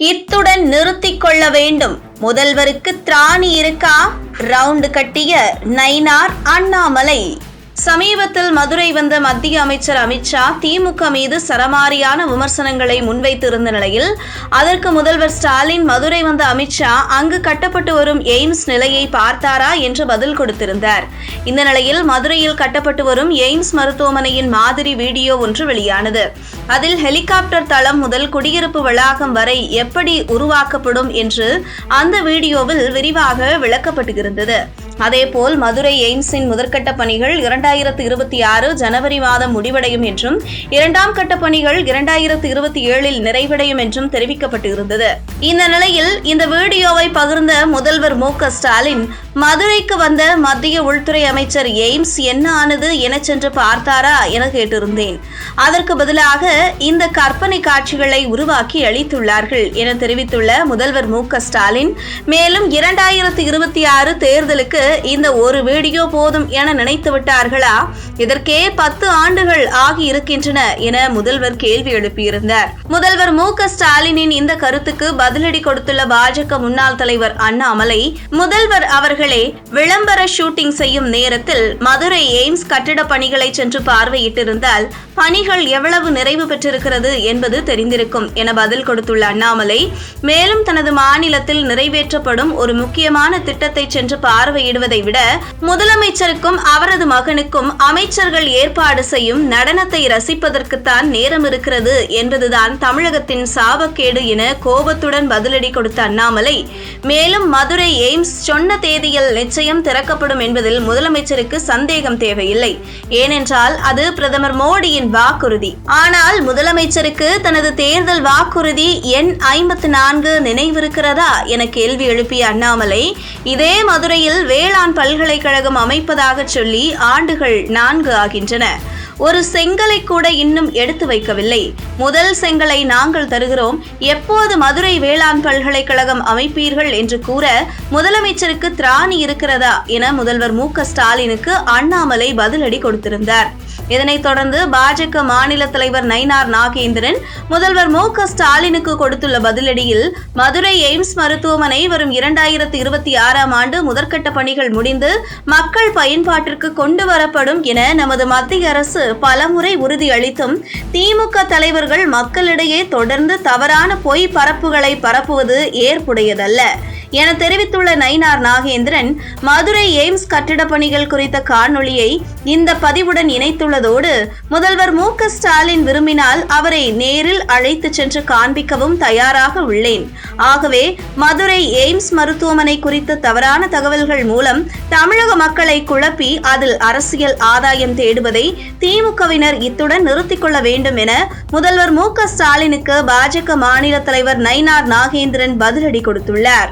இத்துடன் நிறுத்திக் கொள்ள வேண்டும். முதல்வருக்கு திராணி இருக்கா? ரவுண்டு கட்டிய நைனார் அண்ணாமலை. சமீபத்தில் மதுரை வந்த மத்திய அமைச்சர் அமித்ஷா திமுக மீது சரமாரியான விமர்சனங்களை முன்வைத்திருந்த நிலையில் அதற்கு முதல்வர் ஸ்டாலின் மதுரை வந்த அமித்ஷா அங்கு கட்டப்பட்டு வரும் எய்ம்ஸ் நிலையை பார்த்தாரா என்று பதில் கொடுத்திருந்தார். இந்த நிலையில் மதுரையில் கட்டப்பட்டு வரும் எய்ம்ஸ் மருத்துவமனையின் மாதிரி வீடியோ ஒன்று வெளியானது. அதில் ஹெலிகாப்டர் தளம் முதல் குடியிருப்பு வளாகம் வரை எப்படி உருவாக்கப்படும் என்று அந்த வீடியோவில் விரிவாக விளக்கப்பட்டிருந்தது. அதேபோல் மதுரை எய்ம்ஸின் முதற்கட்ட பணிகள் இரண்டாயிரத்து இருபத்தி ஆறு ஜனவரி மாதம் முடிவடையும் என்றும் இரண்டாம் கட்ட பணிகள் இரண்டாயிரத்து இருபத்தி ஏழில் நிறைவடையும் என்றும் தெரிவிக்கப்பட்டிருந்தது. இந்த நிலையில் இந்த வீடியோவை பகிர்ந்த முதல்வர் மு க ஸ்டாலின் மதுரைக்கு வந்த மத்திய உள்துறை அமைச்சர் எய்ம்ஸ் என்ன ஆனது என சென்று பார்த்தாரா என கேட்டிருந்தேன். அதற்கு பதிலாக இந்த கற்பனை காட்சிகளை உருவாக்கி அளித்துள்ளார்கள் என தெரிவித்துள்ள முதல்வர் மு க ஸ்டாலின் மேலும் இரண்டாயிரத்து இருபத்தி ஆறு தேர்தலுக்கு இந்த ஒரு வீடியோ போதும் என நினைத்து விட்டார்களா? இதற்கே பத்து ஆண்டுகள் ஆகி இருக்கின்றன என முதல்வர் கேள்வி எழுப்பியிருந்தார். முதல்வர் மு க ஸ்டாலினின் இந்த கருத்துக்கு பதிலடி கொடுத்துள்ள பாஜக முன்னாள் தலைவர் அண்ணாமலை முதல்வர் அவர்களே விளம்பர ஷூட்டிங் செய்யும் நேரத்தில் மதுரை எய்ம்ஸ் கட்டிட பணிகளை சென்று பார்வையிட்டிருந்தால் பணிகள் எவ்வளவு நிறைவு பெற்றிருக்கிறது என்பது தெரிந்திருக்கும் என பதில் கொடுத்துள்ள அண்ணாமலை மேலும் தனது மாநிலத்தில் நிறைவேற்றப்படும் ஒரு முக்கியமான திட்டத்தை சென்று பார்வையிடும் பார்வையிடுவதை விட முதலமைச்சருக்கும் அவரது மகனுக்கும் அமைச்சர்கள் ஏற்பாடு செய்யும் நடனத்தை ரசிப்பதற்குத்தான் நேரம் இருக்கிறது என்பதுதான் தமிழகத்தின் சாபக்கேடு என கோபத்துடன் பதிலடி கொடுத்த அண்ணாமலை. மேலும் மதுரை எய்ம்ஸ் சொன்ன தேதியில் நிச்சயம் திறக்கப்படும் என்பதில் முதலமைச்சருக்கு சந்தேகம் தேவையில்லை. ஏனென்றால் அது பிரதமர் மோடியின் வாக்குறுதி. ஆனால் முதலமைச்சருக்கு தனது தேர்தல் வாக்குறுதி எண் ஐம்பத்து நான்கு நினைவிருக்கிறதா என கேள்வி எழுப்பிய அண்ணாமலை இதே மதுரையில் வேளாண் பல்கலைக்கழகம் அமைப்பதாக சொல்லி ஆண்டுகள் நான்கு ஆகின்றன. ஒரு செங்கலை கூட இன்னும் எடுத்து வைக்கவில்லை. முதல் செங்கலை நாங்கள் தருகிறோம். எப்போது மதுரை வேளாண் பல்கலைக்கழகம் அமைப்பீர்கள் என்று கூற முதலமைச்சருக்கு திராணி இருக்கிறதா என முதல்வர் மு க ஸ்டாலினுக்கு அண்ணாமலை பதிலடி கொடுத்திருந்தார். இதனைத் தொடர்ந்து பாஜக மாநில தலைவர் நயினார் நாகேந்திரன் முதல்வர் மு க ஸ்டாலினுக்கு கொடுத்துள்ள பதிலடியில் மதுரை எய்ம்ஸ் மருத்துவமனை வரும் இரண்டாயிரத்து இருபத்தி ஆறாம் ஆண்டு முதற்கட்ட பணிகள் முடிந்து மக்கள் பயன்பாட்டிற்கு கொண்டு வரப்படும் என நமது மத்திய அரசு பலமுறை உறுதியளித்தும் திமுக தலைவர்கள் மக்களிடையே தொடர்ந்து தவறான பொய் பரப்புகளை பரப்புவது ஏற்புடையதல்ல. என தெரிவித்துள்ள நயினார் நாகேந்திரன் மதுரை எய்ம்ஸ் கட்டிடப் பணிகள் குறித்த காணொளியை இந்த பதிவுடன் இணைத்துள்ளதோடு முதல்வர் மு க ஸ்டாலின் விரும்பினால் அவரை நேரில் அழைத்து சென்று காண்பிக்கவும் தயாராக உள்ளேன். ஆகவே மதுரை எய்ம்ஸ் மருத்துவமனை குறித்த தவறான தகவல்கள் மூலம் தமிழக மக்களை குழப்பி அதில் அரசியல் ஆதாயம் தேடுவதை திமுகவினர் இத்துடன் நிறுத்திக் கொள்ள வேண்டும் என முதல்வர் மு க ஸ்டாலினுக்கு பாஜக மாநில தலைவர் நயினார் நாகேந்திரன் பதிலடி கொடுத்துள்ளார்.